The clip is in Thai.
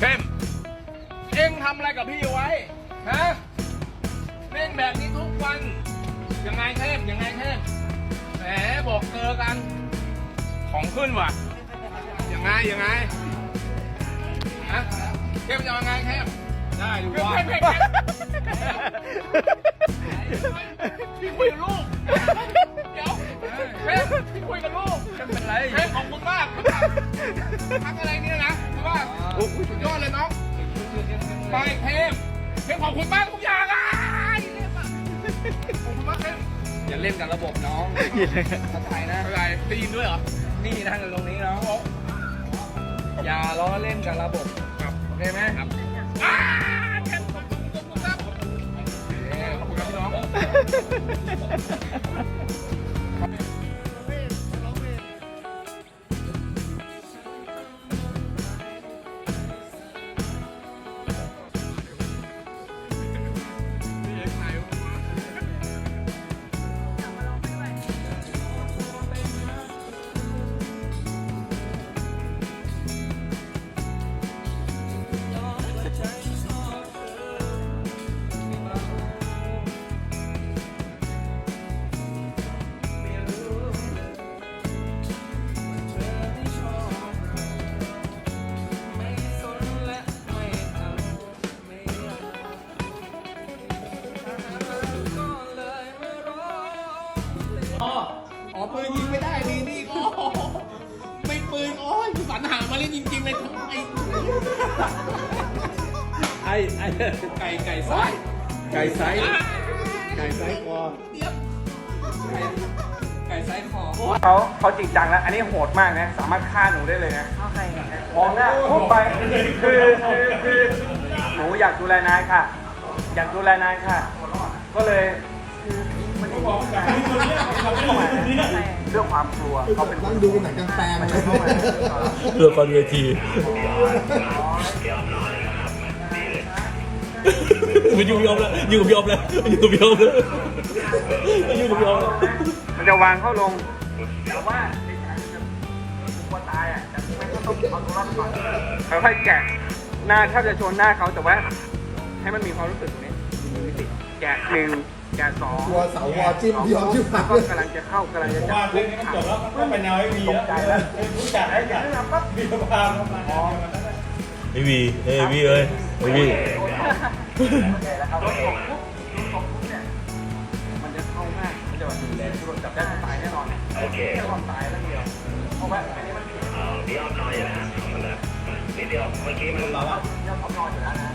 เข้มเอ็งทำอะไรกับพี่ไว้ ฮะเล่นแบบนี้ทุกวัน ยังไงเข้มยังไงเข้มแหมบอกเจอกัน ของขึ้นว่ะ ยังไงยังไง ฮะเข้มจะยังไงเข้มได้ดูว่าเข้มเข้มพี่คุยกับลูก ทักอะไรเนี่ยนะคือว่าสุดยอดเลยน้องไปเข้มเข้มขอบคุณมากทุกอย่างอะขอบคุณมากเข้มอย่าเล่นกับระบบน้องเข้าใจนะอะไรได้ยินด้วยเหรอ นี่นั่งอยู่ตรงนี้น้องอย่าล้อเล่นกับระบบครับโอเคไหมครับอ่าเข้มขอบคุณขอบคุณครับเอ้ยขอบคุณครับพี่น้อง อ๋อปืนยิงไม่ได้ดีนี่โอ้ไม่ปืนโอ้ยสรรหามาเล่นจริงๆเลยไอ้ไอ้ไอ้ไก่ไก่ซ้ายไก่ไซส์ไก่ไซส์คอเดียวไก่ไซส์คอเขาเขาจริงจังแล้ว อันนี้โหดมากนะ สามารถฆ่าหนูได้เลยนะมองหน้าพุ่งไปคือคือคือหนูอยากดูแลนายค่ะ อยากดูแลนายค่ะ ก็เลย คือมันเข้ามาเรื่องความกลัวเขาเป็นนั่งดูหนังกลางแปลงมันเลจะยเข้ามาเรือคอนเวทีมันอยู่กับยอมแล้วอยู่กับยอมแล้วอยู่กับยอมแล้วอยู่กับยอมแล้วมันจะวางเข้าลงแต่ว่าในฉากจะกลัวตายอะแต่ไม่ต้องเอาตัวรอดก่อนค่อยๆแกะหน้าแทบจะชนหน้าเขาแต่ว่าให้มันมีความรู้สึกตรงนี้มีมิติ แกะหนึ่งแกะสองกลัวเสาวอจิ้มยอมจิ้มแล้หัวกก็กำลังจะเข้ากำลังจะจับว่าเรื่องนี้มันจบแล้วก็เป็นแนวไอ้วีแล้วผู้จัดให้จัดมีพาพไอวีเอ้ยวีเอ้ยไอวีแล้วก็ตกปุ๊บตกปุ๊บเนี่ยมันจะเข้าง่ายมันจะแบบดูแลคือจับได้ตายแน่นอนโอเคแค่ความตายแล้วเดียวเพราะว่าอันนี้มันเดียวเดียวน้อยอยู่แล้วนิดเดียวเมื่อกี้มันเราอะเดียวเขานอนอยู่แล้วนะ